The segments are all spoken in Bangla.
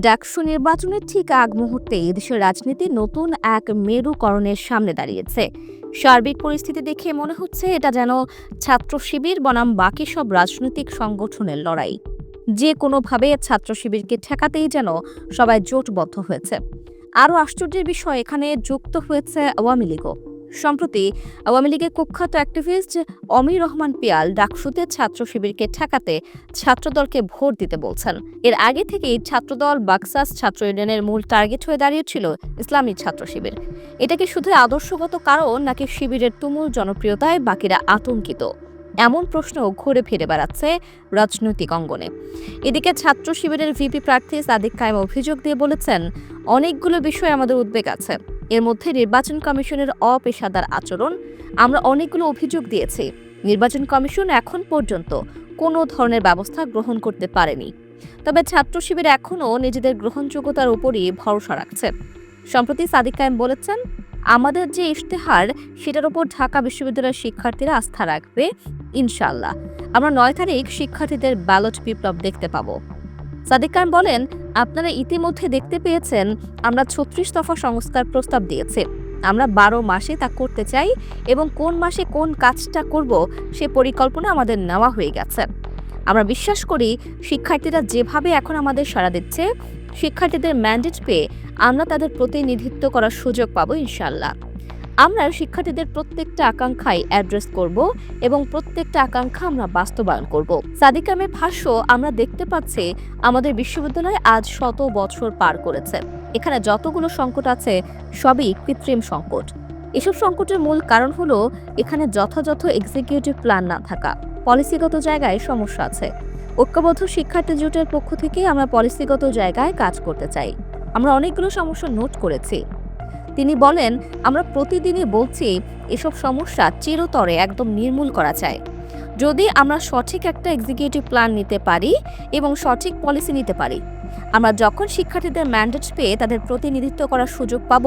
ডাকসু নির্বাচনের ঠিক আগ মুহূর্তে দেশের রাজনীতি নতুন এক মেরুকরণের সামনে দাঁড়িয়েছে। সার্বিক পরিস্থিতি দেখে মনে হচ্ছে এটা যেন ছাত্র শিবির বনাম বাকি সব রাজনৈতিক সংগঠনের লড়াই। যে কোনোভাবে ছাত্র শিবিরকে ঠেকাতেই যেন সবাই জোটবদ্ধ হয়েছে। আরও আশ্চর্যের বিষয়, এখানে যুক্ত হয়েছে আওয়ামী লীগও। সম্প্রতি আওয়ামী লীগের কুখ্যাত অ্যাক্টিভিস্ট অমির রহমান পিয়াল ডাকসুতে ছাত্র শিবিরকে ঠেকাতে ছাত্রদলকে ভোট দিতে বলছেন। এর আগে থেকেই ছাত্রদল বাক্সাস ছাত্র ইউনিয়নের মূল টার্গেট হয়ে দাঁড়িয়েছিল ইসলামী ছাত্র শিবির। এটা কি শুধু আদর্শগত কারণ নাকি শিবিরের তুমুল জনপ্রিয়তায় বাকিরা আতঙ্কিত? এমন প্রশ্ন ঘুরে ফিরে বেড়াচ্ছে রাজনৈতিক অঙ্গনে। এদিকে ছাত্র শিবিরের ভিপি প্রার্থী সাদিক কায়েম অভিযোগ দিয়ে বলেছেন, অনেকগুলো বিষয় আমাদের উদ্বেগ আছে। এর মধ্যে নির্বাচন কমিশনের অপেশাদার আচরণ, আমরা অনেকগুলো অভিযোগ দিয়েছি। নির্বাচন কমিশন এখন পর্যন্ত কোনো ধরনের ব্যবস্থা গ্রহণ করতে পারেনি। তবে ছাত্র শিবির এখনও নিজেদের গ্রহণযোগ্যতার উপরই ভরসা রাখছে। সম্প্রতি সাদিক কায়েম বলেছেন, আমাদের যে ইশতেহার, সেটার উপর ঢাকা বিশ্ববিদ্যালয়ের শিক্ষার্থীরা আস্থা রাখবে ইনশাল্লাহ আমরা নয় তারিখ শিক্ষার্থীদের ব্যালট বিপ্লব দেখতে পাবো। সাদিক খান বলেন, আপনারা ইতিমধ্যে দেখতে পেয়েছেন, আমরা ছত্রিশ দফা সংস্কার প্রস্তাব দিয়েছি। আমরা বারো মাসে তা করতে চাই এবং কোন মাসে কোন কাজটা করব সে পরিকল্পনা আমাদের নেওয়া হয়ে গেছে। আমরা বিশ্বাস করি, শিক্ষার্থীরা যেভাবে এখন আমাদের সাড়া দিচ্ছে, শিক্ষার্থীদের ম্যান্ডেট পেয়ে আমরা তাদের প্রতিনিধিত্ব করার সুযোগ পাবো ইনশাল্লাহ আমরা শিক্ষার্থীদের প্রত্যেকটা আকাঙ্ক্ষাই অ্যাড্রেস করব এবং প্রত্যেকটা আকাঙ্ক্ষা আমরা বাস্তবায়ন করব। সাদিকামের ভাষ্য, আমরা দেখতে পাচ্ছি আমাদের বিশ্ববিদ্যালয় আজ শত বছর পার করেছে। এখানে যতগুলো সংকট আছে, সবই কৃত্রিম সংকট। এসব সংকটের মূল কারণ হলো এখানে যথাযথ এক্সিকিউটিভ প্ল্যান না থাকা। পলিসিগত জায়গায় সমস্যা আছে। ঐক্যবদ্ধ শিক্ষার্থী জোটের পক্ষ থেকে আমরা পলিসিগত জায়গায় কাজ করতে চাই। আমরা অনেকগুলো সমস্যা নোট করেছি। তিনি বলেন, আমরা প্রতিদিনই বলছি, এসব সমস্যা চিরতরে একদম নির্মূল করা চাই। যদি আমরা সঠিক একটা এক্সিকিউটিভ প্ল্যান নিতে পারি এবং সঠিক পলিসি নিতে পারি, আমরা যখন শিক্ষার্থীদের ম্যান্ডেট পেয়ে তাদের প্রতিনিধিত্ব করার সুযোগ পাব,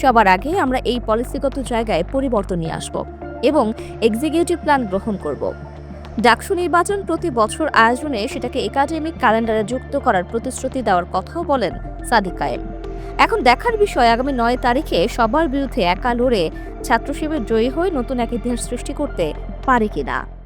সবার আগে আমরা এই পলিসিগত জায়গায় পরিবর্তন নিয়ে আসব এবং এক্সিকিউটিভ প্ল্যান গ্রহণ করব। ডাকসু নির্বাচন প্রতি বছর আয়োজনে সেটাকে একাডেমিক ক্যালেন্ডারে যুক্ত করার প্রতিশ্রুতি দেওয়ার কথাও বলেন সাদিক কায়েম। এখন দেখার বিষয়, আগামী নয় তারিখে সবার বিরুদ্ধে একা লড়ে ছাত্র জয়ী হয়ে নতুন এক ইতিহাস সৃষ্টি করতে পারে কিনা?